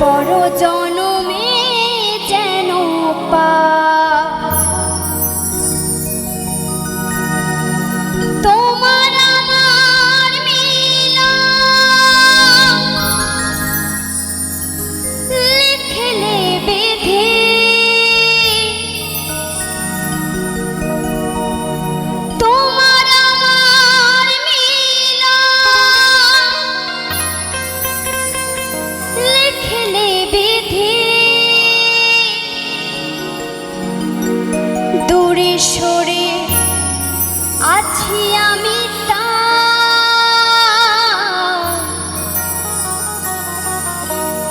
পর জনমে যেন পা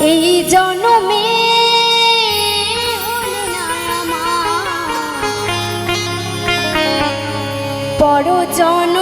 এই জনমে হলে